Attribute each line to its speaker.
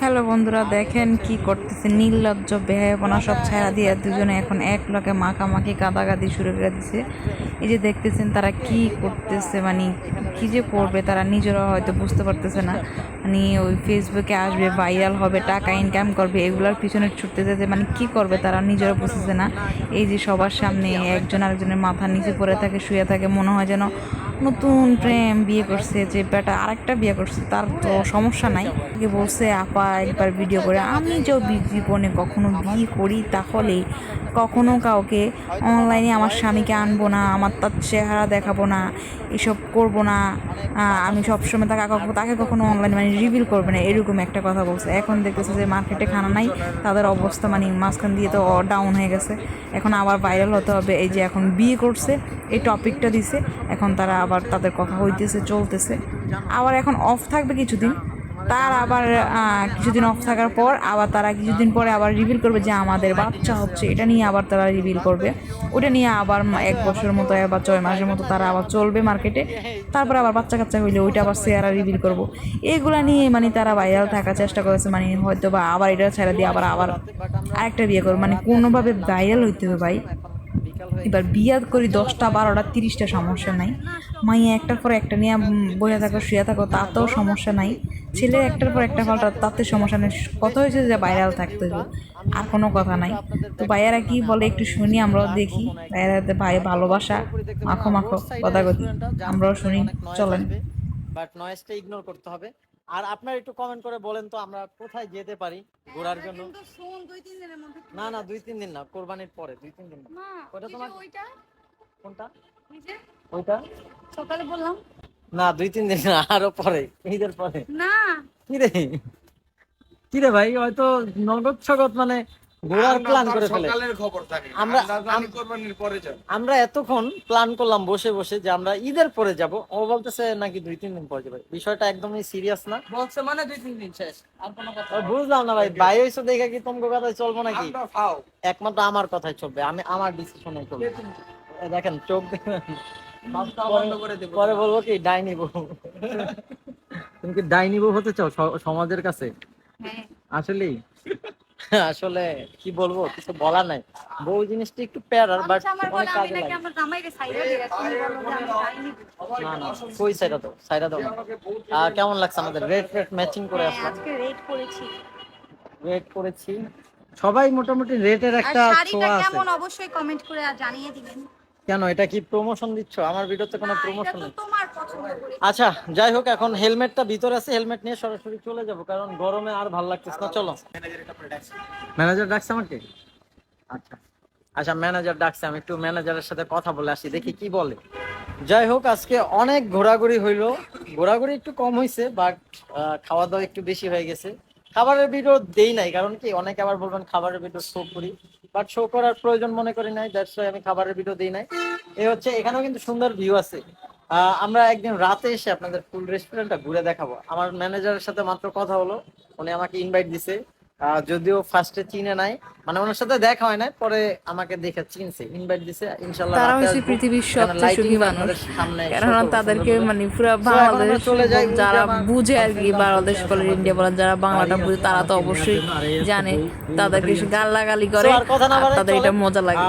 Speaker 1: Hello বন্ধুরা, দেখেন কি করতেছে। নির্লজ্জ, বেহায়পনা সব ছায়া দিয়ে দুজনে এখন এক লগে মাখামাখি কাদাকাদি শুরু করে দিছে। এই যে দেখতেছেন তারা কি করতেছে মানে কি যে করবে তারা নিজেরা হয়তো বুঝতে পারতেছে না। মানে ওই ফেসবুকে আসবে ভাইরাল হবে, টাকা ইনকাম করবে, এগুলোর পিছনে ছুটতেছে যে মানে কি করবে তারা নিজেরা বুঝতেছে না। এই যে সবার সামনে একজন আরেকজনের মাথা নিচে পড়ে থাকে, শুয়ে থাকে, মনে হয় যেন নতুন প্রেম বিয়ে করছে, যে বেটা আরেকটা বিয়ে করছে, তার তো সমস্যা নাই। কে বলছে, আপা, একবার ভিডিও করে। আমি যে জীবনে কখনো বিয়ে করি, তাহলে কখনো কাউকে অনলাইনে আমার স্বামীকে আনব না, আমার তার চেহারা দেখাবো না, এসব করব না। আমি সবসময় তাকে কখনো তাকে কখনো অনলাইনে মানে রিভিল করবে না, এরকম একটা কথা বলছে। এখন দেখতেছে যে মার্কেটে খানা নাই, তাদের অবস্থা মানে মাঝখান দিয়ে তো ডাউন হয়ে গেছে। এখন আবার ভাইরাল হতে হবে, এই যে এখন বিয়ে করছে, এই টপিকটা দিছে, এখন তারা আবার তাদের কথা হইতেছে, চলতেছে। আবার এখন অফ থাকবে কিছুদিন। তার আবার কিছুদিন অফ থাকার পর আবার তারা কিছুদিন পরে আবার রিভিল করবে যে আমাদের বাচ্চা হচ্ছে। এটা নিয়ে আবার তারা রিভিল করবে। ওটা নিয়ে আবার এক বছরের মতো বা ছয় মাসের মতো তারা আবার চলবে মার্কেটে তারপর আবার বাচ্চা কাচ্চা হইলে ওইটা আবার শেয়ারা রিভিল করব। এগুলা নিয়ে মানে তারা ভাইরাল থাকার চেষ্টা করেছে মানে হয়তো বা আবার এটা ছেড়ে দিয়ে আবার আবার আরেকটা বিয়ে করবে। মানে কোনোভাবে ভাইরাল হইতে হবে ভাই। এবার বিয়া করি দশটা বারোটা তিরিশটা সমস্যা নাই। মাইয়া একটার পর একটা নিয়ে বসে থাকো শুয়ে থাকো তাতেও সমস্যা নাই। ছেলে একটার পর একটা পাল্টা তাতে সমস্যা নেই। কথা হয়েছে যে ভাইরাল থাকতে হবে আর কোনো কথা নাই। তো ভাইয়ারা কি বলে একটু শুনি আমরাও দেখি। ভাইয়ারা ভাই ভালোবাসা মাখো মাখো কথা কথি আমরাও শুনি চলেন।
Speaker 2: বাট নয়েজটা ইগনোর করতে হবে। আর আপনার একটু কমেন্ট করে বলেন তো আমরা কোথায় যেতে পারি ঘোরার জন্য?
Speaker 3: দুই তিন দিনের মধ্যে
Speaker 2: না না দুই তিন দিন না কোরবানির পরে দুই তিন দিন না। ওটা তোমার-
Speaker 3: ওইটা।
Speaker 2: কোনটা?
Speaker 3: ওই
Speaker 2: ওইটা?
Speaker 3: সকালে বললাম।
Speaker 2: না দুই তিন দিন না আরও পরে ঈদের পরে।
Speaker 3: না।
Speaker 2: কি রে কি রে ভাই হয়তো নগদ সগদ মানে ঘোরার প্ল্যান করে ফেলে।
Speaker 4: সকালের খবর থাকে।
Speaker 2: আমরা- এতক্ষণ প্ল্যান করলাম বসে বসে যে আমরা ঈদের পরে যাব। ও বলতেছে নাকি দুই তিন দিন পরে যাবে। বিষয়টা একদমই সিরিয়াস না।
Speaker 5: বলছে মানে দুই তিন দিন শেষ। আর কোনো কথা
Speaker 2: বুঝলাম না ভাই। ভাই হইছো দেখে কি তোমাকে কথায় চলবো নাকি? একমাত্র আমার কথাই চলবে। আমি আমার ডিসিশনে চলবে দেখেন চোখ দেখেন।
Speaker 5: ভাবটা বন্ধ করে
Speaker 2: পরে বলব কি ডাইনি বউ তুমি কি ডাইনি বউ হতে চাও সমাজের কাছে?
Speaker 3: হ্যাঁ।
Speaker 2: আসলেই? আসলে কি বলব কিছু বলার নাই। বউ জিনিসটা একটু প্যারার বাট
Speaker 3: আচ্ছা,
Speaker 2: অনেক
Speaker 3: বলে
Speaker 2: কাজে লাগে।
Speaker 3: সাইরা বলো
Speaker 2: না না কই সাইডা দাও সাইডা দাও। আর কেমন লাগছে আমাদের রেড রেড ম্যাচিং করে
Speaker 3: হ্যাঁ,
Speaker 2: আসলাম?
Speaker 3: আজকে রেড করেছি।
Speaker 2: রেড করেছি। সবাই মোটামুটি রেটের একটা ছোঁয়া আছে।
Speaker 3: কেমন অবশ্যই কমেন্ট করে জানিয়ে দিবেন।
Speaker 2: কেন এটা কি প্রমোশন দিচ্ছ? আমার ভিডিওতে কোনো প্রমোশন নেই। আচ্ছা যাই হোক, এখন হেলমেটটা ভিতরে আছে, হেলমেট নিয়ে সরাসরি চলে যাব, কারণ গরমে আর ভালো লাগতেছে না। চলো। ম্যানেজার ডাকছে আমাকে? আচ্ছা। আচ্ছা ম্যানেজার ডাকছে, আমি একটু ম্যানেজারের সাথে কথা বলে আসি, দেখি কি বলে। যাই হোক, আজকে অনেক ঘোরাঘুরি হইল। ঘোরাঘুরি একটু কম হয়েছে বাট খাওয়া দাওয়া একটু বেশি হয়ে গেছে। খাবারের ভিডিও দেই নাই, কারণ কি, অনেকে আবার বলবেন খাবারের ভিডিও শো করি। বাট শো করার প্রয়োজন মনে করি নাই দ্যাটস আমি খাবারের ভিডিও দিই নাই। এই হচ্ছে, এখানেও কিন্তু সুন্দর ভিউ আছে। আমরা একদিন রাতে এসে আপনাদের ফুল রেস্টুরেন্টটা ঘুরে দেখাবো। আমার ম্যানেজারের সাথে মাত্র কথা হলো। উনি আমাকে ইনভাইট দিছে। যদিও ফার্স্টে চিনে নাই। মানে ওনার সাথে দেখা হয় নাই পরে আমাকে দেখে চিনছে। ইনভাইট দিছে। ইনশাল্লাহ
Speaker 1: তারা হচ্ছে পৃথিবীর সবচেয়ে সুখী মানুষ।
Speaker 2: show
Speaker 1: তাদেরকে মানে পুরো বাংলাদেশ
Speaker 2: চলে যাই
Speaker 1: যারা বুঝে আর কি বাংলাদেশ বলেন ইন্ডিয়া বলেন যারা বাংলাটা বুঝে তারা তো অবশ্যই জানে। তাদেরকে করে।
Speaker 2: না
Speaker 1: আর
Speaker 2: বাড়াই
Speaker 1: তাদের এটা মজা লাগে।